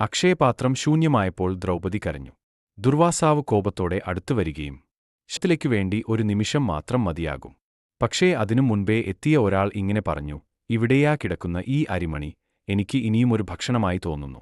അക്ഷയപാത്രം ശൂന്യമായപ്പോൾ ദ്രൗപദി കരഞ്ഞു. ദുർവാസാവ് കോപത്തോടെ അടുത്തുവരികയും ശത്തിലേക്കു വേണ്ടി ഒരു നിമിഷം മാത്രം മതിയാകും. പക്ഷേ അതിനു മുൻപേ എത്തിയ ഒരാൾ ഇങ്ങനെ പറഞ്ഞു ഇവിടെയാ കിടക്കുന്ന ഈ അരിമണി എനിക്ക് ഇനിയുമൊരു ഭക്ഷണമായി തോന്നുന്നു.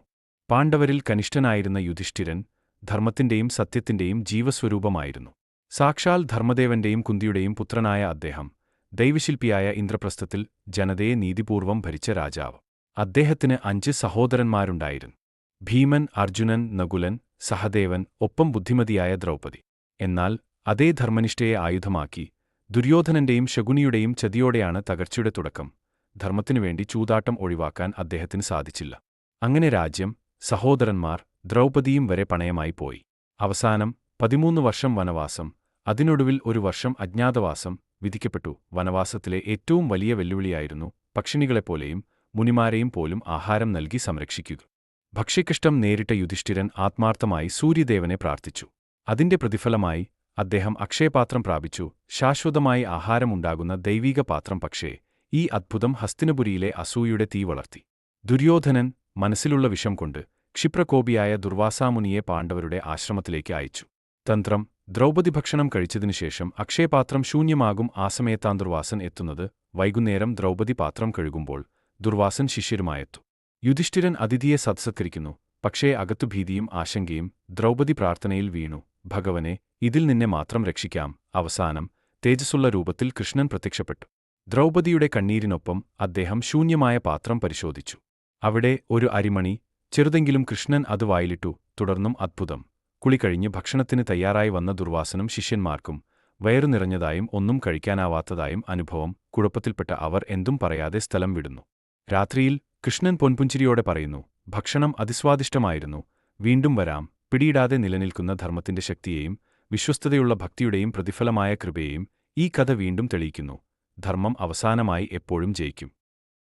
പാണ്ഡവരിൽ കനിഷ്ഠനായിരുന്ന യുധിഷ്ഠിരൻ ധർമ്മത്തിന്റെയും സത്യത്തിന്റെയും ജീവസ്വരൂപമായിരുന്നു. സാക്ഷാൽ ധർമ്മദേവന്റെയും കുന്തിയുടെയും പുത്രനായ അദ്ദേഹം ദൈവശില്പിയായ ഇന്ദ്രപ്രസ്ഥത്തിൽ ജനതയെ നീതിപൂർവം ഭരിച്ച രാജാവ്. അദ്ദേഹത്തിന് അഞ്ച് സഹോദരന്മാരുണ്ടായിരുന്നു. ഭീമൻ അർജുനൻ നകുലൻ സഹദേവൻ ഒപ്പം ബുദ്ധിമതിയായ ദ്രൗപദി. എന്നാൽ അതേ ധർമ്മനിഷ്ഠയെ ആയുധമാക്കി ദുര്യോധനന്റെയും ശകുനിയുടെയും ചതിയോടെയാണ് തകർച്ചയുടെ തുടക്കം. ധർമ്മത്തിനുവേണ്ടി ചൂതാട്ടം ഒഴിവാക്കാൻ അദ്ദേഹത്തിന് സാധിച്ചില്ല. അങ്ങനെ രാജ്യം സഹോദരന്മാർ ദ്രൗപദിയും വരെ പണയമായി പോയി. അവസാനം പതിമൂന്ന് വർഷം വനവാസം അതിനൊടുവിൽ ഒരു വർഷം അജ്ഞാതവാസം വിധിക്കപ്പെട്ടു. വനവാസത്തിലെ ഏറ്റവും വലിയ വെല്ലുവിളിയായിരുന്നു പക്ഷിണികളെപ്പോലെയും മുനിമാരെയും പോലും ആഹാരം നൽകി സംരക്ഷിക്കുക. ഭക്ഷ്യകഷ്ടം നേരിട്ട യുധിഷ്ഠിരൻ ആത്മാർത്ഥമായി സൂര്യദേവനെ പ്രാർത്ഥിച്ചു. അതിന്റെ പ്രതിഫലമായി അദ്ദേഹം അക്ഷയപാത്രം പ്രാപിച്ചു. ശാശ്വതമായി ആഹാരമുണ്ടാകുന്ന ദൈവീക പാത്രം പക്ഷേ ഈ അദ്ഭുതം ഹസ്തിനപുരിയിലെ അസൂയുടെ തീ വളർത്തി. ദുര്യോധനൻ മനസ്സിലുള്ള വിഷം കൊണ്ട് ക്ഷിപ്രകോപിയായ ദുർവാസാമുനിയെ പാണ്ഡവരുടെ ആശ്രമത്തിലേക്ക് അയച്ചു. തന്ത്രം ദ്രൗപദി ഭക്ഷണം കഴിച്ചതിനുശേഷം അക്ഷയപാത്രം ശൂന്യമാകും ആ സമയത്താൻ ദുർവാസൻ എത്തുന്നത്. വൈകുന്നേരം ദ്രൗപദി പാത്രം കഴുകുമ്പോൾ ദുർവാസൻ ശിഷ്യരുമായെത്തു. യുധിഷ്ഠിരൻ അതിഥിയെ സത്സത്കരിക്കുന്നു പക്ഷേ അകത്തു ഭീതിയും ആശങ്കയും ദ്രൗപദി പ്രാർത്ഥനയിൽ വീണു. ഭഗവനെ ഇതിൽ നിന്നെ മാത്രം രക്ഷിക്കാം. അവസാനം തേജസ്സുള്ള രൂപത്തിൽ കൃഷ്ണൻ പ്രത്യക്ഷപ്പെട്ടു. ദ്രൗപദിയുടെ കണ്ണീരിനൊപ്പം അദ്ദേഹം ശൂന്യമായ പാത്രം പരിശോധിച്ചു. അവിടെ ഒരു അരിമണി ചെറുതെങ്കിലും കൃഷ്ണൻ അത് വായിലിട്ടു. തുടർന്നും അത്ഭുതം. കുളി കഴിഞ്ഞ് ഭക്ഷണത്തിന് തയ്യാറായി വന്ന ദുർവാസനും ശിഷ്യന്മാർക്കും വയറു നിറഞ്ഞതായും ഒന്നും കഴിക്കാനാവാത്തതായും അനുഭവം കുഴപ്പത്തിൽപ്പെട്ട അവർ എന്തും പറയാതെ സ്ഥലം വിടുന്നു. രാത്രിയിൽ കൃഷ്ണൻ പൊൻപുഞ്ചിരിയോടെ പറയുന്നു ഭക്ഷണം അതിസ്വാദിഷ്ടമായിരുന്നു. വീണ്ടും വരാം. പിടിയിടാതെ നിലനിൽക്കുന്ന ധർമ്മത്തിന്റെ ശക്തിയെയും വിശ്വസ്തതയുള്ള ഭക്തിയുടെയും പ്രതിഫലമായ കൃപയെയും ഈ കഥ വീണ്ടും തെളിയിക്കുന്നു. ധർമ്മം അവസാനമായി എപ്പോഴും ജയിക്കും.